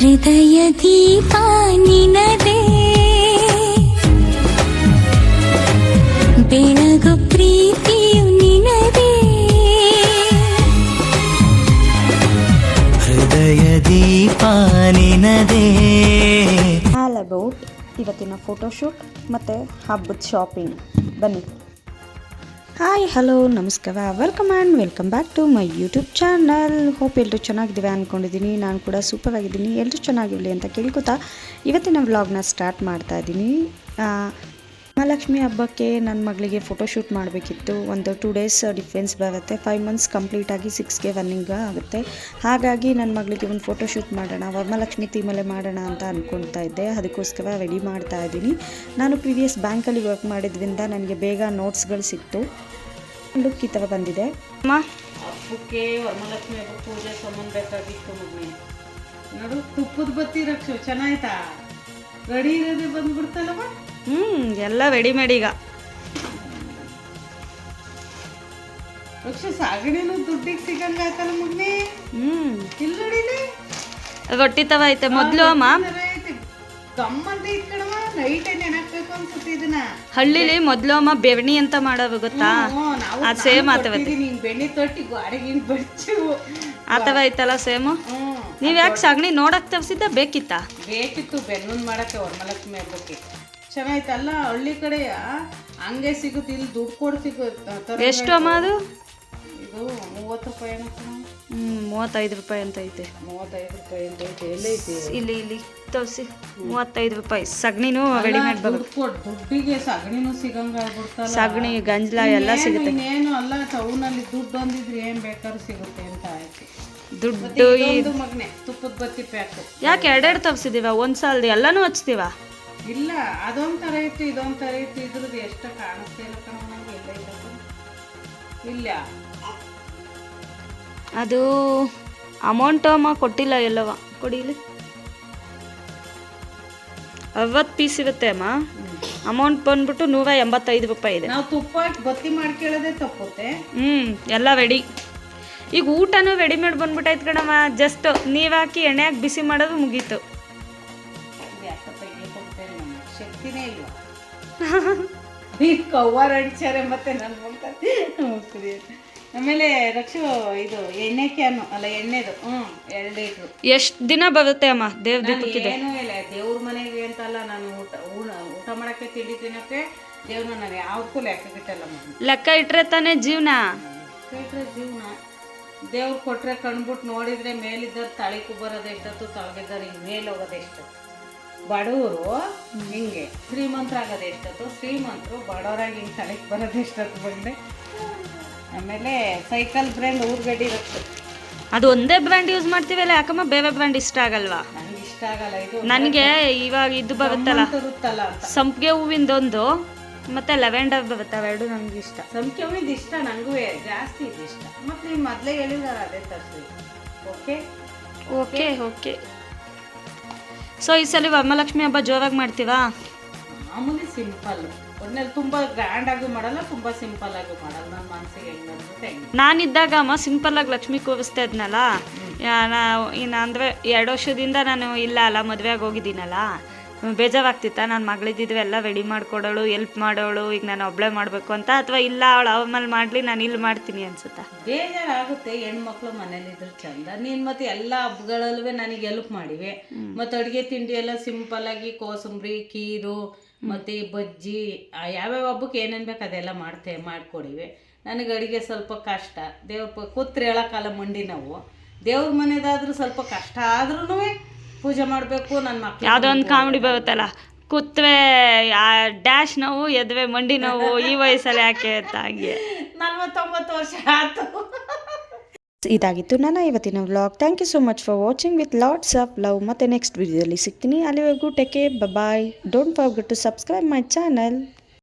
ಹೃದಯ ದೀಪ ನಿನದೇ. ಬೆಳಗು ಪ್ರೀತಿಯು ನಿನದೇ. ಹೃದಯ ದೀಪ ನಿನದೇ. ಆಲ್ ಅಬೌಟ್ ಇವತ್ತಿನ ಫೋಟೋಶೂಟ್ ಮತ್ತು ಹಬ್ಬದ ಶಾಪಿಂಗ್ ಬನ್ನಿ. ಹಾಯ್, ಹಲೋ, ನಮಸ್ಕಾರ. Welcome and welcome back to my YouTube channel hope ಎಲ್ಲರೂ ಚೆನ್ನಾಗಿದ್ದೀವಿ ಅಂದ್ಕೊಂಡಿದ್ದೀನಿ ನಾನು ಕೂಡ ಸೂಪರ್ ಆಗಿದ್ದೀನಿ. ಎಲ್ಲರೂ ಚೆನ್ನಾಗಿರಲಿ ಅಂತ ಕೇಳ್ಕೊತಾ ಇವತ್ತಿನ ವ್ಲಾಗ್ನ ಸ್ಟಾರ್ಟ್ ಮಾಡ್ತಾ ಇದ್ದೀನಿ. ಮಹಾಲಕ್ಷ್ಮಿ ಹಬ್ಬಕ್ಕೆ ನನ್ನ ಮಗಳಿಗೆ ಫೋಟೋಶೂಟ್ ಮಾಡಬೇಕಿತ್ತು. ಒಂದು ಟೂ ಡೇಸ್ ಡಿಫ್ರೆನ್ಸ್ ಬರುತ್ತೆ. ಫೈವ್ ಮಂತ್ಸ್ ಕಂಪ್ಲೀಟಾಗಿ ಸಿಕ್ಸ್ಗೆ ರನ್ನಿಂಗ್ ಆಗುತ್ತೆ. ಹಾಗಾಗಿ ನನ್ನ ಮಗಳಿಗೆ ಒಂದು ಫೋಟೋಶೂಟ್ ಮಾಡೋಣ ವರಮಹಾಲಕ್ಷ್ಮಿ ಥೀಮಲ್ಲೇ ಮಾಡೋಣ ಅಂತ ಅಂದ್ಕೊಳ್ತಾ ಇದ್ದೆ. ಅದಕ್ಕೋಸ್ಕರ ರೆಡಿ ಮಾಡ್ತಾ ಇದ್ದೀನಿ. ನಾನು ಪ್ರಿವಿಯಸ್ ಬ್ಯಾಂಕಲ್ಲಿ ವರ್ಕ್ ಮಾಡಿದ್ರಿಂದ ನನಗೆ ಬೇಗ ನೋಟ್ಸ್ಗಳು ಸಿಕ್ತು. ಲುಕ್ ಈ ಥರ ಬಂದಿದೆ. ಹಬ್ಬಕ್ಕೆ ಹಬ್ಬಕ್ಕೆ ಪೂಜೆ ಸಾಮಾನು ನೋಡು, ತುಪ್ಪದ ಬತ್ತಿ ಚೆನ್ನಾಯ್ತಾ? ರೆಡಿ ಇರೋದೇ ಬಂದ್ಬಿಡ್ತಲ್ಲವ ಹ್ಞೂ ಎಲ್ಲ ರೆಡಿಮೇಡ್ ಈಗ. ದುಡ್ಡಿಗೆ ಸಿಗಂಗ ಹ್ಞೂ ರೊಟ್ಟಿ ತವ ಐತೆ ಮೊದ್ಲು ಅಮ್ಮ. ಹಳ್ಳಿಲಿ ಮೊದ್ಲು ಅಮ್ಮ ಬೆವಣಿ ಅಂತ ಮಾಡವ ಗೊತ್ತಾ? ಅದು ಸೇಮ್ ಆತವ ಆತವ ಐತಲ್ಲ ಸೇಮು ನೀವ್ ಯಾಕೆ ಸಗಣಿ ನೋಡಕ್ ತವಸಿದ್ದ ಬೇಕಿತ್ತಾ? ಬೇಕಿತ್ತು ಬೆನ್ನೂನ್ ಮಾಡಕ್ಕೆ ವರಮಹಾಲಕ್ಷ್ಮಿ ಹಬ್ಬಕ್ಕೆ ಚೆನ್ನಾಯ್ತಲ್ಲ? ಹಳ್ಳಿ ಕಡೆ ಹಂಗೆ ಸಿಗುತ್ತೆ ಇಲ್ಲಿ ದುಡ್ಡು ಕೊಡ್ ಸಿಗುತ್ತೆ. ಎಷ್ಟು ಅಮ್ಮ ಅದು? ಇದು ಮೂವತ್ತು ರೂಪಾಯಿ ಹ್ಞೂ ಮೂವತ್ತೈದು ರೂಪಾಯಿ ಅಂತ ಐತೆ. ಮೂವತ್ತೈದು ರೂಪಾಯಿ ಅಂತ ಐತೆ. ಎಲ್ಲೈತಿ ಇಲ್ಲಿ ಇಲ್ಲಿ ತೋರಿಸಿ. ಮೂವತ್ತೈದು ರೂಪಾಯಿ. ಸಗಣಿನೂ ರೆಡಿಮೇಡ್ ಬರುತ್ತೆ ದುಡ್ಡಿಗೆ ಸಗಣಿನೂ ಸಿಗಂಗ ಆಗ್ಬಿಡ್ತಲ್ಲ. ಸಗಣಿ ಗಂಜಲ ಎಲ್ಲ ಸಿಗುತ್ತೆ. ಏನು ಅಲ್ಲ ಟೌನಲ್ಲಿ ದುಡ್ಡು ಬಂದಿದ್ರೆ ಏನ್ ಬೇಕಾದ್ರೂ ಸಿಗುತ್ತೆ ಅಂತ ಆಯ್ತು. ದುಡ್ಡು ಮಗನೆ ತುಪ್ಪದ ಬತ್ತಿ ಪ್ಯಾಕು ಯಾಕೆ ಎರಡೆರಡು ತಪ್ಸಿದೀವ ಒಂದು ಸಾಲದ ಎಲ್ಲನೂ ಹಚ್ತೀವ? ಇಲ್ಲ ಅದೊಂದು ತರ ಇತ್ತು ಇದೊಂದು ತರ ಇತ್ತು ಇದ್ರದ್ದು ಎಷ್ಟು ಕಾಣಿಸ್ತಾ ಇಲ್ಲ ಕಣ ನಂಗೆ ಎಲ್ಲ ಇಲ್ಲ ಇಲ್ಲ. ಅದು ಅಮೌಂಟ್ ಅಮ್ಮ ಕೊಟ್ಟಿಲ್ಲ ಎಲ್ಲವ? ಕೊಡಿ ಇಲ್ಲಿ ಅರವತ್ತು ಪೀಸ್ ಇರುತ್ತೆ ಅಮ್ಮ. ಅಮೌಂಟ್ ಬಂದ್ಬಿಟ್ಟು ನೂರ ಎಂಬತ್ತೈದು ರೂಪಾಯಿ ಇದೆ. ನಾವು ತುಪ್ಪ ಹಾಕಿ ಬತ್ತಿ ಮಾಡ್ಕೊಳ್ಳೋದೇ ತಪ್ಪುತ್ತೆ. ಹ್ಞೂ ಎಲ್ಲ ರೆಡಿ ಈಗ ಊಟನೂ ರೆಡಿಮೇಡ್ ಬಂದ್ಬಿಟ್ಟೈತೆ ಕಣಮ್ಮ. ಜಸ್ಟ್ ನೀವು ಹಾಕಿ ಎಣ್ಣೆ ಹಾಕಿ ಬಿಸಿ ಮಾಡೋದು ಮುಗೀತು. ಶಕ್ತಿನೇ ಇಲ್ವಾ? ಈ ಕವ್ವಾರ್ ಅಡ್ಚಾರೆ ಮತ್ತೆ ನನ್ನ ಮುಗ್ತಾರೆ ಆಮೇಲೆ ರಕ್ಷು ಇದು ಎಣ್ಣೆ ಕ್ಯಾನು ಅಲ್ಲ ಎಣ್ಣೆದು ಹ್ಞೂ ಎರಡು ಲೀಟ್ರು. ಎಷ್ಟು ದಿನ ಬರುತ್ತೆ ಅಮ್ಮ? ದೇವ್ರ ನಾನು ದೀಪಕ್ಕಿದೆ. ಏನೂ ಇಲ್ಲ ದೇವ್ರ ಮನೆಗೆ ಅಂತಲ್ಲ ನಾನು ಊಟ ಊಟ ಊಟ ಮಾಡೋಕ್ಕೆ ತಿಂಡಿ ತಿನ್ನೋಕ್ಕೆ ದೇವ್ರನ್ನ ನಾನು ಯಾವಕ್ಕೂ ಲೆಕ್ಕ ಬಿಟ್ಟಲ್ಲ ಲೆಕ್ಕ ಇಟ್ಟರೆ ತಾನೇ ಜೀವನ? ಕೇಟ್ರೆ ಜೀವನ. ದೇವ್ರು ಕೊಟ್ಟರೆ ಕಣ್ಬಿಟ್ಟು ನೋಡಿದ್ರೆ ಮೇಲಿದ್ದವ್ರು ತಳಿಕು ಬರೋದು ಎಷ್ಟೊತ್ತು ತಳಗಿದ್ದಾರೆ ಹಿಂಗೆ ಮೇಲೆ ಹೋಗೋದು ಎಷ್ಟೊತ್ತು ಬಡವರು ಹಿಂಗೆ? ಶ್ರೀಮಂತರು ಆಗೋದು ಎಷ್ಟೊತ್ತು? ಶ್ರೀಮಂತರು ಬಡವರಾಗಿ ಹಿಂಗೆ ತಲೆಗೆ ಬರೋದು ಎಷ್ಟೊತ್ತು ಬಂದೆ? ಆಮೇಲೆ ಸೈಕಲ್ ಬ್ರ್ಯಾಂಡ್ ಊರ್ಗಡ್ಡಿ ಇರುತ್ತೆ. ಅದು ಒಂದೇ ಬ್ರ್ಯಾಂಡ್ ಯೂಸ್ ಮಾಡ್ತೀವಲ್ಲ ಯಾಕಮ್ಮ? ಬೇರೆ ಬ್ರ್ಯಾಂಡ್ ಇಷ್ಟ ಆಗಲ್ವಾ? ನನಗೆ ಇಷ್ಟ ಆಗಲ್ಲ. ಇದು ನನಗೆ ಇವಾಗ ಇದು ಬರುತ್ತಲ್ಲ ಸಂಪಿಗೆ ಅಂತ. ಸಂಪಿಗೆ ಹೂವಿಂದೊಂದು ಮತ್ತೆ ಲೆವೆಂಡರ್ ಬರುತ್ತೆ ಅವೆರಡು ನನಗೆ ಇಷ್ಟ. ಸಂಪಿಗೆ ಹೂವಿಂದ ಇಷ್ಟ ನನಗೂ ಜಾಸ್ತಿ ಇದು ಇಷ್ಟ. ಮತ್ತು ನೀವು ಮೊದಲೇ ಹೇಳಿದಾರೆ ಅದೇ ತರಿಸಿ ಓಕೆ ಓಕೆ ಓಕೆ ಸೊ ಈ ಸಲ ವರಮಹಾಲಕ್ಷ್ಮಿ ಹಬ್ಬ ಜೋರಾಗಿ ಮಾಡ್ತೀವಾ? ಮಾಮೂಲಿ ಸಿಂಪಲ್. ಒಟ್ನಲ್ಲಿ ತುಂಬಾ ಗ್ರ್ಯಾಂಡ್ ಆಗಿ ಮಾಡಲ್ಲ ತುಂಬಾ ಸಿಂಪಲ್ ಆಗಿ ಮಾಡಲ್ಲ. ನನ್ನ ಮನಸ್ಸಿಗೆ ಹೆಂಗ್ ಅನ್ಸುತ್ತೆ ಹೆಂಗೆ ನಾನಿದ್ದಾಗ ಅಮ್ಮ ಸಿಂಪಲ್ ಆಗಿ ಲಕ್ಷ್ಮಿ ಕೂರಿಸ್ತಾ ಇದ್ನಲ್ಲ? ಯಾ- ನಾ ಇನ್ನು ಅಂದರೆ ಎರಡು ವರ್ಷದಿಂದ ನಾನು ಇಲ್ಲ ಅಲ್ಲ ಮದುವೆಗೆ ಹೋಗಿದ್ದೀನಲ್ಲ? ಬೇಜಾರಾಗ್ತಿತ್ತ? ನನ್ನ ಮಗಳಿದ್ದಿದ್ವೆಲ್ಲ ರೆಡಿ ಮಾಡ್ಕೊಡೋಳು ಎಲ್ಪ್ ಮಾಡೋಳು ಈಗ ನಾನು ಒಬ್ಳೆ ಮಾಡಬೇಕು ಅಂತ? ಅಥವಾ ಇಲ್ಲ ಅವಳು ಅವ್ರ ಮೇಲೆ ಮಾಡಲಿ ನಾನು ಇಲ್ಲಿ ಮಾಡ್ತೀನಿ ಅನ್ಸುತ್ತಾ? ಬೇಜಾರಾಗುತ್ತೆ ಹೆಣ್ಮಕ್ಳು ಮನೇಲಿದ್ರು ಚಂದ. ನೀನು ಮತ್ತೆ ಎಲ್ಲ ಹಬ್ಬಗಳಲ್ಲೂ ನನಗೆ ಎಲ್ಪ್ ಮಾಡಿವೆ. ಮತ್ತು ಅಡುಗೆ ತಿಂಡಿ ಎಲ್ಲ ಸಿಂಪಲ್ ಆಗಿ ಕೋಸಂಬರಿ ಖೀರು ಮತ್ತು ಬಜ್ಜಿ ಆ ಯಾವ್ಯಾವ ಹಬ್ಬಕ್ಕೆ ಏನೇನು ಬೇಕು ಅದೆಲ್ಲ ಮಾಡ್ತೆ ಮಾಡಿಕೊಡಿವೆ. ನನಗೆ ಅಡುಗೆ ಸ್ವಲ್ಪ ಕಷ್ಟ. ದೇವ್ರ ಕೂತ್ರೆ ಕೂತ್ರೆ ಹೇಳೋಕ್ಕಲ್ಲ ಮಂಡಿ ನಾವು. ದೇವ್ರ ಮನೆದಾದ್ರೂ ಸ್ವಲ್ಪ ಕಷ್ಟ ಆದ್ರೂ ಪೂಜೆ ಮಾಡಬೇಕು ನನ್ನ ಮಕ್ಳು ಯಾವುದೋ ಒಂದು ಕಾಮಿಡಿ ಬರುತ್ತಲ್ಲ ಕುತ್ವೆ ಡ್ಯಾಶ್ ನೋವು ಎದ್ವೆ ಮಂಡಿ ನೋವು ಈ ವಯಸ್ಸಲ್ಲಿ ಯಾಕೆ ಅಂತ ಹಂಗೆ. ನಲ್ವತ್ತೊಂಬತ್ತು ವರ್ಷ ಆಯ್ತು. ಇದಾಗಿತ್ತು ನನ್ನ ಇವತ್ತಿನ vlog thank you so much for watching with lots of love ಮತ್ತೆ ನೆಕ್ಸ್ಟ್ ವಿಡಿಯೋದಲ್ಲಿ ಸಿಗ್ತೀನಿ. ಅಲ್ಲಿವರೆಗೂ take bye don't forget to subscribe my channel